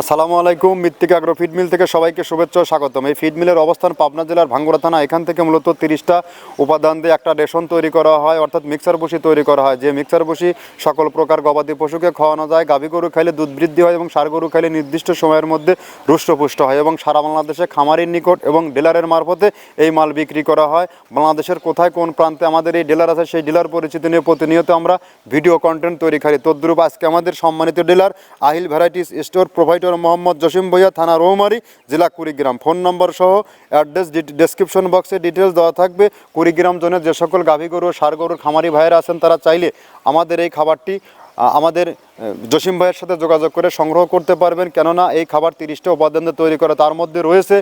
আসসালামু আলাইকুম, মৃত্তিকা আগ্রো ফিড মিল থেকে সবাইকে শুভেচ্ছা স্বাগতম। এই ফিড মিলের অবস্থান পাবনা জেলার ভাঙ্গুড়া থানা। এখান থেকে মূলত তিরিশটা উপাদান দিয়ে একটা রেশন তৈরি করা হয়, অর্থাৎ মিক্সার বসি তৈরি করা হয়। যে মিক্সার বসি সকল প্রকার গবাদি পশুকে খাওয়ানো যায়, গাভী গরু খাইলে দুধ বৃদ্ধি হয় এবং সার গরু খাইলে নির্দিষ্ট সময়ের মধ্যে রুষ্টপুষ্ট হয় এবং সারা বাংলাদেশে খামারির নিকট এবং ডিলারের মারফতে এই মাল বিক্রি করা হয়। বাংলাদেশের কোথায় কোন প্রান্তে আমাদের এই ডিলার আছে সেই ডিলার পরিচিতি নিয়ে প্রতিনিয়ত আমরা ভিডিও কন্টেন্ট তৈরি করি। তদ্রুপ আজকে আমাদের সম্মানিত dealer Ahil varieties store provider Mohammad Jasim ভৈয়া থানা রৌমারি, জেলা কুড়িগ্রাম। ফোন নম্বর সহ অ্যাড্রেস ডেসক্রিপশন বক্সে ডিটেলস দেওয়া থাকবে। কুড়িগ্রাম জোনের যে সকল গাভী গরু সার গরুর খামারি ভাইয়েরা আছেন, তারা চাইলে আমাদের এই খাবারটি আমাদের জসিম ভাইয়ের সাথে যোগাযোগ করে সংগ্রহ করতে পারবেন। কেননা এই খাবার তিরিশটা উপাদান তৈরি করা, তার মধ্যে রয়েছে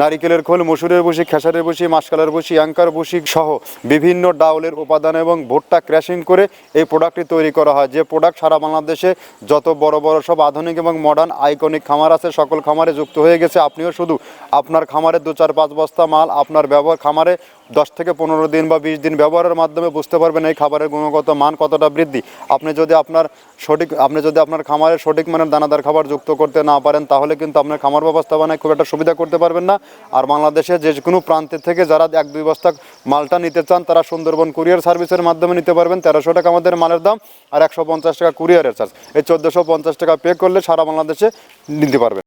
নারিকেলের খোল, মসুরের বসি খেসারের বসি মাসকালের বসি অ্যাঙ্কার বসি সহ বিভিন্ন ডাউলের উপাদান এবং ভুট্টা ক্র্যাশিং করে এই প্রোডাক্টটি তৈরি করা হয়। যে প্রোডাক্ট সারা বাংলাদেশে যত বড় বড় সব আধুনিক এবং মডার্ন আইকনিক খামার আছে, সকল খামারে যুক্ত হয়ে গেছে। আপনিও শুধু আপনার খামারে দু চার, পাঁচ বস্তা মাল আপনার ব্যবহার খামারে দশ থেকে পনেরো দিন বা বিশ দিন ব্যবহারের মাধ্যমে বুঝতে পারবেন এই খাবারের গুণগত মান কতটা বৃদ্ধি। আপনি যদি আপনার সঠিক আপনি যদি আপনার খামারে সঠিক মানের দানাদার খাবার যুক্ত করতে না পারেন, তাহলে কিন্তু আপনার খামার ব্যবস্থাপনায় খুব একটা সুবিধা করতে পারবেন না। আর বাংলাদেশে যে কোনো প্রান্তের থেকে যারা এক দুই বস্তা মালটা নিতে চান, তারা সুন্দরবন কুরিয়ার সার্ভিসের মাধ্যমে নিতে পারবেন। তেরোশো টাকা আমাদের মালের দাম আর একশো পঞ্চাশ টাকা কুরিয়ারের চার্জ। এই চোদ্দোশো পঞ্চাশ টাকা পে করলে সারা বাংলাদেশে নিতে পারবেন।